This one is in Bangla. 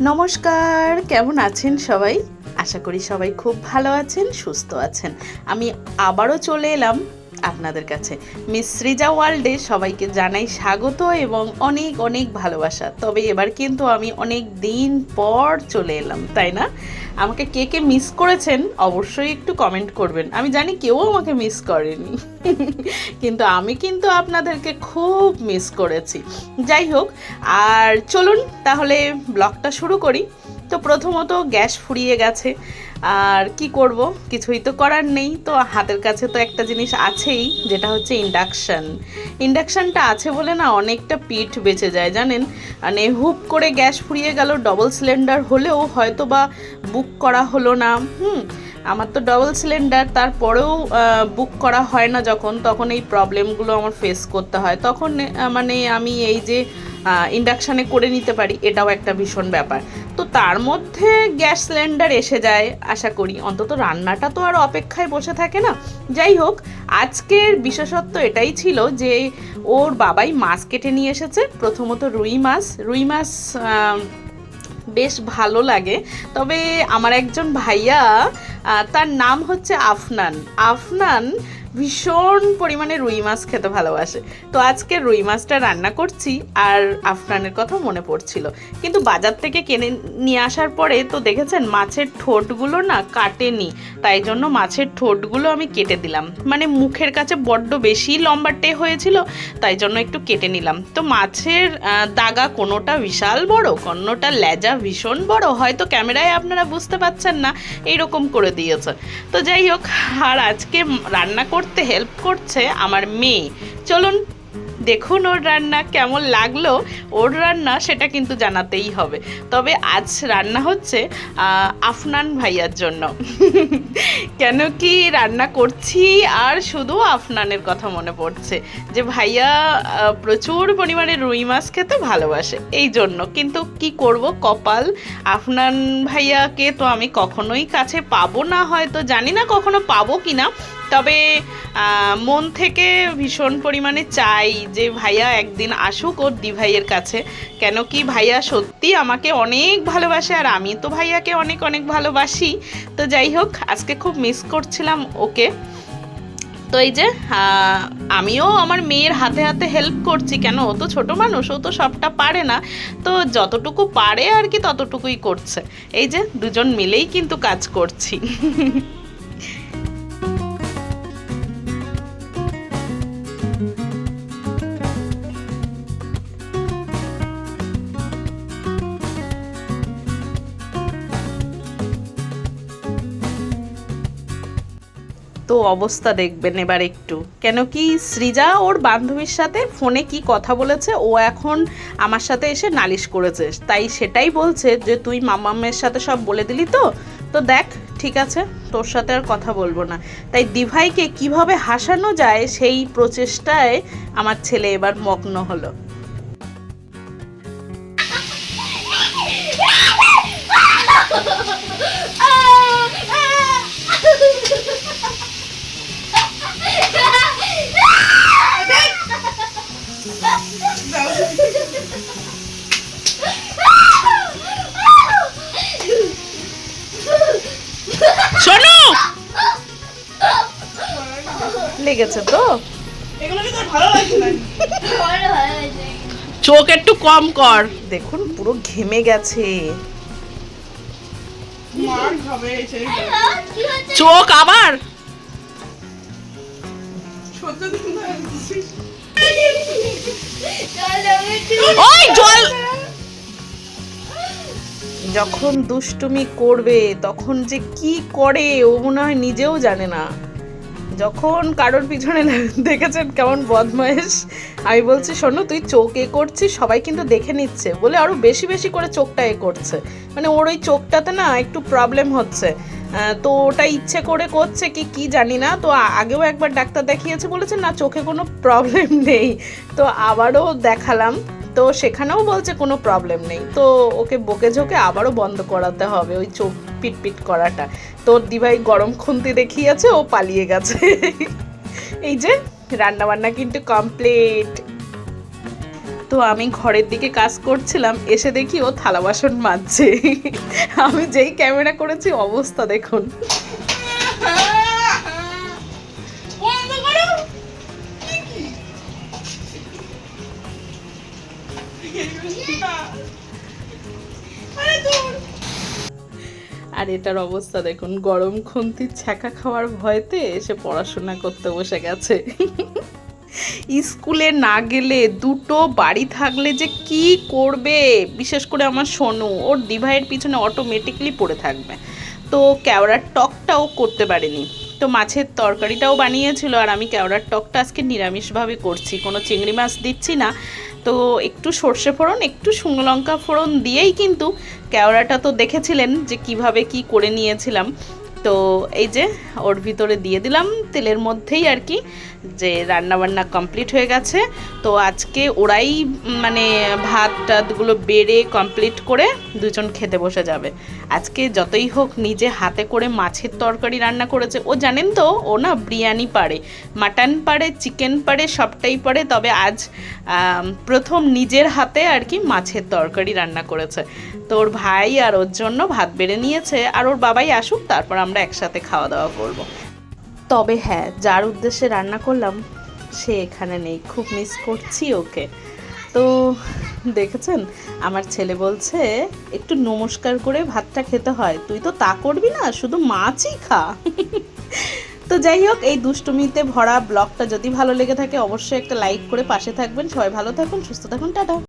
নমস্কার, কেমন আছেন সবাই? আশা করি সবাই খুব ভালো আছেন, সুস্থ আছেন। আমি আবারও চলে এলাম আপনাদের কাছে। মিস সৃজা ওয়ার্ল্ডে সবাইকে জানাই স্বাগত এবং অনেক অনেক ভালোবাসা। তবে এবার কিন্তু আমি অনেক দিন পর চলে এলাম, তাই না? আমাকে কে কে মিস করেছেন অবশ্যই একটু কমেন্ট করবেন। আমি জানি কেউ আমাকে মিস করেনি। কিন্তু আমি কিন্তু আপনাদেরকে খুব মিস করেছি। যাই হোক, আর চলুন তাহলে ব্লগটা শুরু করি। তো প্রথমত গ্যাস ফুরিয়ে গেছে। আর কি করব? কিছুই তো করার নেই। তো হাতের কাছে তো একটা জিনিস আছেই, যেটা হচ্ছে ইন্ডাকশান। ইন্ডাকশানটা আছে বলে না অনেকটা পিঠ বেঁচে যায়, জানেন? মানে হুপ করে গ্যাস ফুরিয়ে গেল, ডবল সিলিন্ডার হলেও হয়তো বা বুক করা হলো না। হুম? আমার তো ডবল সিলিন্ডার তারপরেও বুক করা হয় না যখন, তখন এই প্রবলেমগুলো আমার ফেস করতে হয়। তখন মানে আমি এই যে ইন্ডাকশানে করে নিতে পারি, এটাও একটা ভীষণ ব্যাপার। তো তার মধ্যে গ্যাস সিলিন্ডার এসে যায়, আশা করি। অন্তত রান্নাটা তো আর অপেক্ষায় বসে থাকে না। যাই হোক, আজকের বিশেষত্ব এটাই ছিল যে, ওর বাবাই মাছ কেটে নিয়ে এসেছে। প্রথমত রুই মাছ। রুই মাছ বেশ ভালো লাগে। তবে আমার একজন ভাইয়া তার নাম হচ্ছে আফনান। আফনান ভীষণ পরিমাণে রুই মাছ খেতে ভালোবাসে। তো আজকে রুই মাছটা রান্না করছি আর আফনানের কথা মনে পড়ছিল। কিন্তু বাজার থেকে কিনে নিয়ে আসার পরে তো দেখেছেন মাছের ঠোঁটগুলো না কাটেনি, তাই জন্য মাছের ঠোঁটগুলো আমি কেটে দিলাম। মানে মুখের কাছে বড্ড বেশি লম্বাটে হয়েছিল, তাই জন্য একটু কেটে নিলাম। তো মাছের দাগা কোনোটা বিশাল বড়, কোনোটা লেজা ভীষণ বড়, হয়তো ক্যামেরায় আপনারা বুঝতে পাচ্ছেন না, এইরকম করে দিয়েছে। তো যাই হোক, আর আজকে রান্না করতে হেল্প করছে আমার মেয়ে। চলুন দেখুন ওর রান্না কেমন লাগল। ওর রান্না সেটা কিন্তু জানাতেই হবে। তবে আজ রান্না হচ্ছে আফনান ভাইয়ার জন্য। কেন কি রান্না করছি আর শুধু আফনানের কথা মনে পড়ছে। যে ভাইয়া প্রচুর পরিমাণে রুই মাছ খেতে ভালোবাসে, এই জন্য। কিন্তু কি করব কপাল? আফনান ভাইয়াকে তো আমি কখনোই কাছে পাবো না হয়তো। জানি না কখনো পাবো কি না তবে মন থেকে ভীষণ পরিমাণে চাই যে ভাইয়া একদিন আসুক ওর দি ভাইয়ের কাছে। কেন কি ভাইয়া সত্যি আমাকে অনেক ভালোবাসে আর আমি তো ভাইয়াকে অনেক অনেক ভালোবাসি। তো যাই হোক, আজকে খুব মিস করছিলাম ওকে। তো এই যে আমিও আমার মেয়ের হাতে হাতে হেল্প করছি। কেন? ও তো ছোট মানুষ, ও তো সবটা পারে না। তো যতটুকু পারে আর কি ততটুকুই করছে। এই যে, দুজন মিলেই কিন্তু কাজ করছি। অবস্থা দেখবেন এবার একটু। কেন কি সৃজা ওর বান্ধবীর সাথে ফোনে কি কথা বলেছে, ও এখন আমার সাথে এসে নালিশ করেছে। তাই সেটাই বলছে যে, তুই মামামের সাথে সব বলে দিলি তো? তো দেখ, ঠিক আছে, তোর সাথে আর কথা বলব না। তাই দিভাইকে কীভাবে হাসানো যায় সেই প্রচেষ্টায় আমার ছেলে এবার মগ্ন হলো। লেগেছে তো। এগুলো কি তোর ভালো লাগছে না চোখ একটু কম কর। দেখুন পুরো ঘেমে গেছে। চোখ আবার? ওই জল! যখন দুষ্টুমি করবে তখন যে কি করে ও মনে হয় নিজেও জানে না। যখন কারোর পিছনে দেখেছেন কেমন বদমায়েশ, আমি বলছি, শোনো, তুই চোখ এ করছিস, সবাই কিন্তু দেখে নিচ্ছে। বলে আরও বেশি বেশি করে চোখটা এ করছে। মানে ওর ওই চোখটাতে না একটু প্রবলেম হচ্ছে। তো ওটা ইচ্ছে করে করছে কি কি জানি না। তো আগেও একবার ডাক্তার দেখিয়েছে, বলেছে, না, চোখে কোনো প্রবলেম নেই। তো আবারও দেখালাম। তো সেখানেও বলছে, কোনো প্রবলেম নেই। তো ওকে বকে ঝোকে আবারও বন্ধ করাতে হবে ওই চোখ পিটপিট করাটা। তোর দিভাই গরম খুন্তি দেখিয়েছে, ও পালিয়ে গেছে। এই যে রান্না বান্না কিন্তু কমপ্লিট তো আমি ঘরের দিকে কাজ করছিলাম, এসে দেখি ও থালা বাসন মাজছে। আমি যেই ক্যামেরা করেছি, অবস্থা দেখুন। আরে আর এটার অবস্থা দেখুন, গরম খুন্তি ছ্যাঁকা খাওয়ার ভয়তে এসে পড়াশোনা করতে বসে গেছে। স্কুলে না গেলে দুটো বাড়ি থাকলে যে কি করবে? বিশেষ করে আমার সোনু, ওর ডিভাইয়ের পিছনে অটোমেটিকলি পড়ে থাকবে। তো ক্যাওড়ার টকটাও করতে পারেনি। তো মাছের তরকারিটাও বানিয়েছিল আর আমি কেওড়ার টকটা আজকে নিরামিষভাবে করছি। কোনো চিংড়ি মাছ দিচ্ছি না। তো একটু সর্ষে ফোড়ন, একটু শুকনো লঙ্কা ফোড়ন দিয়েই কিন্তু কেওড়াটা তো দেখেছিলেন যে কীভাবে কি করে নিয়েছিলাম। তো এই যে ওর ভিতরে দিয়ে দিলাম তেলের মধ্যেই আর কি যে রান্না বান্না কমপ্লিট হয়ে গেছে। তো আজকে ওরাই মানে ভাত টাতগুলো বেড়ে কমপ্লিট করে দুজন খেতে বসে যাবে। আজকে যতই হোক নিজে হাতে করে মাছের তরকারি রান্না করেছে। ও জানেন তো, ও না বিরিয়ানি পারে মাটন পারে চিকেন পারে সবটাই পারে তবে আজ প্রথম নিজের হাতে আর কি মাছের তরকারি রান্না করেছে। তো ওর ভাই আর ওর জন্য ভাত বেড়ে নিয়েছে, আর ওর বাবাই আসুক, তারপর আমরা একসাথে খাওয়া দাওয়া করব। তবে হ্যাঁ যার উদ্দেশ্যে রান্না করলাম, সে এখানে নেই। খুব মিস করছি ওকে। তো দেখেছেন, আমার ছেলে বলছে, একটু নমস্কার করে ভাতটা খেতে হয়। তুই তো তা করবি না, শুধু মাছই খা। তো যাই হোক, এই দুষ্টুমিতে ভরা ব্লগটা যদি ভালো লেগে থাকে, অবশ্যই একটা লাইক করে পাশে থাকবেন। সবাই ভালো থাকুন, সুস্থ থাকুন, টাটা।